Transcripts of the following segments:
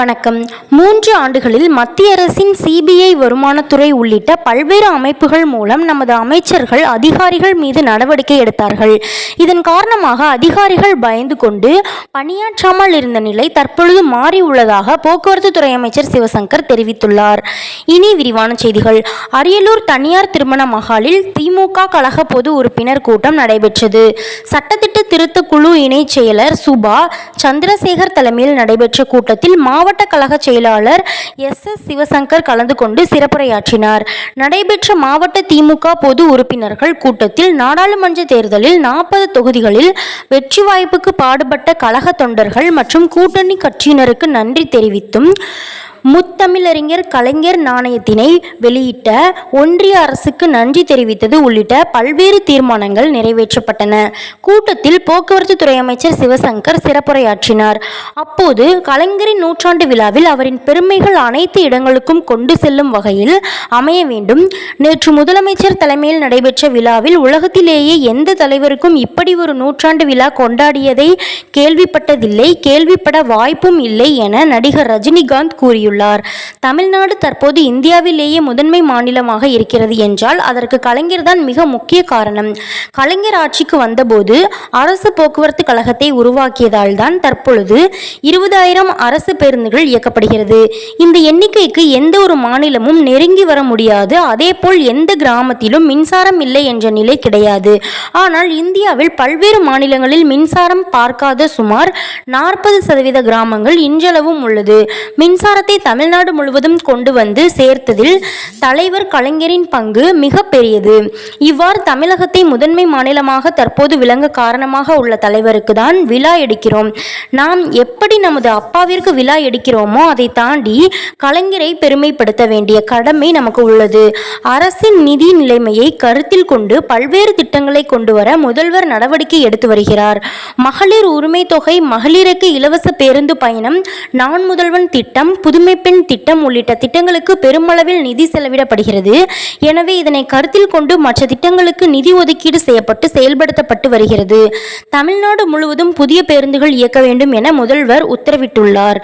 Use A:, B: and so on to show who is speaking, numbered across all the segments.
A: வணக்கம். மூன்று ஆண்டுகளில் மத்திய அரசின் சிபிஐ வருமானத்துறை உள்ளிட்ட பல்வேறு அமைப்புகள் மூலம் நமது அமைச்சர்கள் அதிகாரிகள் மீது நடவடிக்கை எடுத்தார்கள். இதன் காரணமாக அதிகாரிகள் பயந்து கொண்டு பணியாற்றாமல் இருந்த நிலை தற்பொழுது மாறி உள்ளதாக போக்குவரத்து துறை அமைச்சர் சிவசங்கர் தெரிவித்துள்ளார். இனி விரிவான செய்திகள். அரியலூர் தனியார் திருமண மகாலில் திமுக கழக பொது உறுப்பினர் கூட்டம் நடைபெற்றது. சட்டத்திட்ட திருத்த குழு இணைச் செயலர் சுபா சந்திரசேகர் தலைமையில் நடைபெற்ற கூட்டத்தில் மாவட்ட மாவட்ட கழக செயலாளர் எஸ். எஸ். சிவசங்கர் கலந்து கொண்டு சிறப்புரையாற்றினார். நடைபெற்ற மாவட்ட திமுக பொது உறுப்பினர்கள் கூட்டத்தில் நாடாளுமன்ற தேர்தலில் நாற்பது தொகுதிகளில் வெற்றி வாய்ப்புக்கு பாடுபட்ட கழக தொண்டர்கள் மற்றும் கூட்டணி கட்சியினருக்கு நன்றி தெரிவித்தும் முத்தமிழறிஞர் கலைஞர் நாணயத்தினை வெளியிட்ட ஒன்றிய அரசுக்கு நன்றி தெரிவித்தது உள்ளிட்ட பல்வேறு தீர்மானங்கள் நிறைவேற்றப்பட்டன. கூட்டத்தில் போக்குவரத்து துறை அமைச்சர் சிவசங்கர் சிறப்புரையாற்றினார். அப்போது கலைஞரின் நூற்றாண்டு விழாவில் அவரின் பெருமைகள் அனைத்து இடங்களுக்கும் கொண்டு செல்லும் வகையில் அமைய வேண்டும். நேற்று முதலமைச்சர் தலைமையில் நடைபெற்ற விழாவில் உலகத்திலேயே எந்த தலைவருக்கும் இப்படி ஒரு நூற்றாண்டு விழா கொண்டாடியதை கேள்விப்பட்டதில்லை கேள்விப்பட வாய்ப்பும் இல்லை என நடிகர் ரஜினிகாந்த் கூறியுள்ளார். தமிழ்நாடு தற்போது இந்தியாவிலேயே முதன்மை மாநிலமாக இருக்கிறது என்றால் அதற்கு கலைஞர்தான் மிக முக்கிய காரணம். கலைஞர் ஆட்சிக்கு வந்தபோது அரசு போக்குவரத்து கழகத்தை உருவாக்கியதால் தான் தற்பொழுது இருபதாயிரம் அரசு பேருந்துகள் இயக்கப்படுகிறது. இந்த எண்ணிக்கைக்கு எந்த ஒரு மாநிலமும் நெருங்கி வர முடியாது. அதேபோல் எந்த கிராமத்திலும் மின்சாரம் இல்லை என்ற நிலை கிடையாது. ஆனால் இந்தியாவில் பல்வேறு மாநிலங்களில் மின்சாரம் பார்க்காத சுமார் நாற்பது சதவீத கிராமங்கள் இன்றளவும் உள்ளது. மின்சாரத்தை தமிழ்நாடு முழுவதும் கொண்டு வந்து சேர்த்ததில் தலைவர் கலைஞரின் பங்கு மிக பெரியது. இவ்வாறு தமிழகத்தை முதன்மை மாநிலமாக தற்போது விளங்க காரணமாக உள்ள தலைவருக்கு தான் விழா எடுக்கிறோம். நாம் எப்படி நமது அப்பாவிற்கு விழா எடுக்கிறோமோ அதை தாண்டி கலைஞரை பெருமைப்படுத்த வேண்டிய கடமை நமக்கு உள்ளது. அரசின் நிதி நிலைமையை கருத்தில் கொண்டு பல்வேறு திட்டங்களை கொண்டு வர முதல்வர் நடவடிக்கை எடுத்து வருகிறார். மகளிர் உரிமை தொகை மகளிருக்கு இலவச பேருந்து பயணம் நான் முதல்வன் திட்டம் புதுமை பெண் திட்டம் உள்ளிட்ட திட்டங்களுக்கு பெருமளவில் நிதி செலவிடப்படுகிறது. எனவே இதனை கருத்தில் கொண்டு மற்ற திட்டங்களுக்கு நிதி ஒதுக்கீடு செய்யப்பட்டு செயல்படுத்தப்பட்டு வருகிறது. தமிழ்நாடு முழுவதும் புதிய பேருந்துகள் இயக்க வேண்டும் என முதல்வர் உத்தரவிட்டுள்ளார்.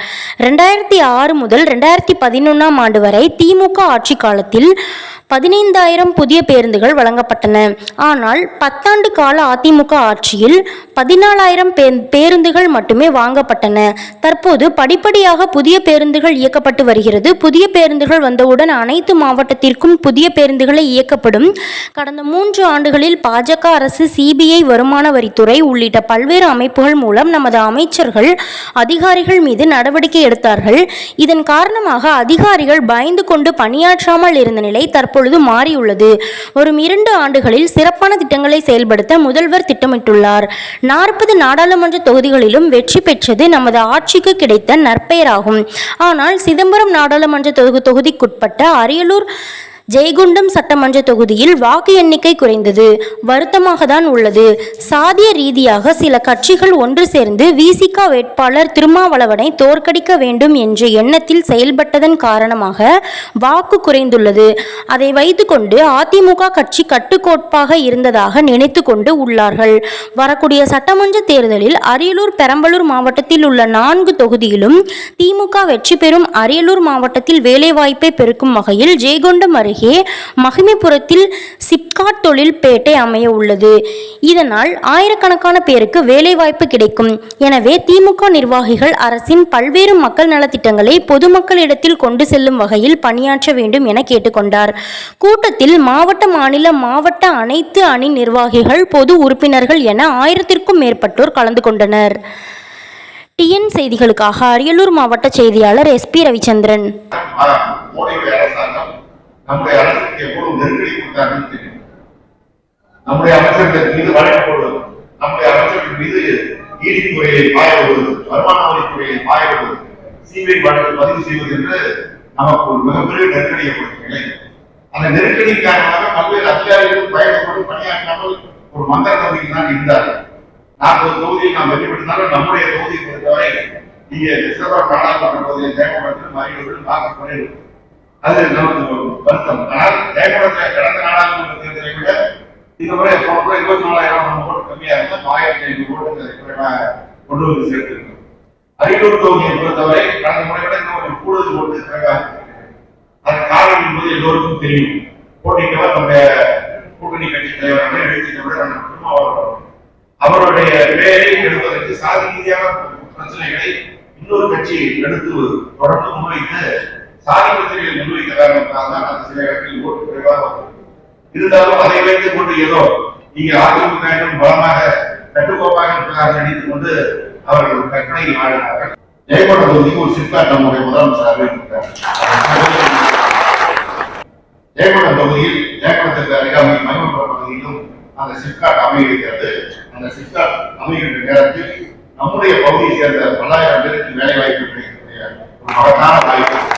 A: ரெண்டாயிரத்தி ஆறு முதல் ரெண்டாயிரத்தி பதினொன்றாம் ஆண்டு வரை திமுக ஆட்சி காலத்தில் பதினைந்தாயிரம் புதிய பேருந்துகள் வழங்கப்பட்டன. ஆனால் பத்தாண்டு கால அதிமுக ஆட்சியில் பதினாலாயிரம் பேருந்துகள் மட்டுமே வாங்கப்பட்டன. தற்போது படிப்படியாக புதிய பேருந்துகள் இயக்கப்பட்டு வருகிறது. புதிய பேருந்துகள் வந்தவுடன் அனைத்து மாவட்டத்திற்கும் புதிய பேருந்துகளை இயக்கப்படும். கடந்த மூன்று ஆண்டுகளில் பாஜக அரசு சிபிஐ வருமான வரித்துறை உள்ளிட்ட பல்வேறு அமைப்புகள் மூலம் நமது அமைச்சர்கள் அதிகாரிகள் மீது நடவடிக்கை எடுத்தார்கள். இதன் காரணமாக அதிகாரிகள் பயந்து கொண்டு பணியாற்றாமல் இருந்த நிலை தற்பொழுது மாறியுள்ளது. வரும் இரண்டு ஆண்டுகளில் சிறப்பான திட்டங்களை செயல்படுத்த முதல்வர் திட்டமிட்டுள்ளார். நாற்பது நாடாளுமன்ற தொகுதிகளிலும் வெற்றி பெற்றது நமது ஆட்சிக்கு கிடைத்த நற்பெயராகும். ஆனால் சிதம்பரம் நாடாளுமன்ற தொகு தொகுதிக்குட்பட்ட அரியலூர் ஜெய்குண்டம் சட்டமன்ற தொகுதியில் வாக்கு எண்ணிக்கை குறைந்தது. வருத்தமாக தான் உள்ளது. சாதிய ரீதியாக சில கட்சிகள் ஒன்று சேர்ந்து விசிகா வேட்பாளர் திருமாவளவனை தோற்கடிக்க வேண்டும் என்ற எண்ணத்தில் செயல்பட்டதன் காரணமாக வாக்கு குறைந்துள்ளது. அதை வைத்துக்கொண்டு அதிமுக கட்சி கட்டுக்கோட்பாக இருந்ததாக நினைத்து கொண்டு உள்ளார்கள். வரக்கூடிய சட்டமன்ற தேர்தலில் அரியலூர் பெரம்பலூர் மாவட்டத்தில் உள்ள நான்கு தொகுதியிலும் திமுக வெற்றி பெறும் அரியலூர் மாவட்டத்தில் வேலைவாய்ப்பை பெருக்கும் வகையில் ஜெய்கொண்டம் அருகே மகிமைபுரத்தில் சிப்காட் தொழில் பேட்டை அமைய உள்ளது. இதனால் ஆயிரக்கணக்கான பேருக்கு வேலைவாய்ப்பு கிடைக்கும். எனவே திமுக நிர்வாகிகள் அரசின் பல்வேறு மக்கள் நலத்திட்டங்களை பொதுமக்களிடத்தில் கொண்டு செல்லும் வகையில் பணியாற்ற வேண்டும் என கேட்டுக்கொண்டார். கூட்டத்தில் மாவட்ட மாநில மாவட்ட அனைத்து அணி நிர்வாகிகள் பொது உறுப்பினர்கள் என ஆயிரத்திற்கும் மேற்பட்டோர் கலந்து கொண்டனர். டிஎன் செய்திகளுக்காக அரியலூர் மாவட்ட செய்தியாளர் எஸ்பி ரவிச்சந்திரன்.
B: நம்முடைய அரசுக்கு எவ்வளவு நெருக்கடி கொடுத்தாங்கன்னு தெரியும். நம்முடைய அமைச்சர்கள் மீது வழக்கு போடுவது நம்முடைய அமைச்சர்கள் மீது நீதித்துறையை பாய விடுவது வருமான வரித்துறையை பாய விடுவது சிபிஐ வழக்கு பதிவு செய்வது என்று நமக்கு ஒரு மிகப்பெரிய நெருக்கடியை கொடுத்த நிலை அந்த நெருக்கடி காரணமாக பல்வேறு அதிகாரிகள் பயணப்பட்டு பணியாற்றாமல் ஒரு மந்த நம்பிக்கை தான் இருந்தார்கள். நாற்பது தொகுதியில் நாம் வெற்றி பெற்றாலும் நம்முடைய தொகுதியை பொறுத்தவரை நீங்க சிறப்பாக காணாமல் தொகுதியை ஜெயமோகத்தில் மறியவர்கள் வாக்கு பண்ணிடுவோம் அது நமக்கு ஒரு வருத்தம். ஆனால் கடந்த நாடாளுமன்ற தேர்தலை விட இந்த முறை போன இருபத்தி நாலாயிரம் ஓட்டு கம்மியா இருந்தால் ஆயிரத்தி ஐநூறு ஓட்டு குறைவாக கொண்டு வந்து சேர்த்திருக்கோம். அரியலூர் தொகுதியை பொறுத்தவரை கடந்த முறை விட இன்னும் கொஞ்சம் கூடுதல் ஓட்டு குறைவாக அதன் காரணம் என்பது எல்லோருக்கும் தெரியும். நம்முடைய கூட்டணி கட்சி தலைவரான எழுச்சி அவர்கள். அவருடைய பெயரை எடுப்பதற்கு சாதி ரீதியான பிரச்சனைகளை இன்னொரு கட்சி எடுத்து தொடர்ந்து முன்வைத்து சாதிபத்திரிகள் பிரச்சனைகளை முன்வைத்த காரணத்தால் தான் அந்த சில இடங்களில் ஓட்டு குறைவாக வரும் இருந்தாலும் அதை வைத்துக் கொண்டு ஏதோ நீங்க அதிமுக பலமாக கட்டுக்கோப்பாக இருப்பதாக நடித்துக் கொண்டு அவர்கள் கற்பனையில் ஆடினார்கள். ஜெயகொண்ட தொகுதிக்கு ஒரு சிப்காட் நம்முடைய முதலமைச்சர் அறிவித்திருக்கிறார் ஜெயகொண்ட தொகுதியில் ஜெயகொண்டத்திற்கு அருகாமையில் மகிமபுரம் பகுதியிலும் அந்த சிப்காட் அமைகிறது அந்த சிப்காட் அமைகின்ற நேரத்தில் நம்முடைய பகுதியை சேர்ந்த பல்லாயிரம் பேருக்கு வேலை வாய்ப்பு கிடைக்கக்கூடிய ஒரு மகத்தான வாய்ப்பு.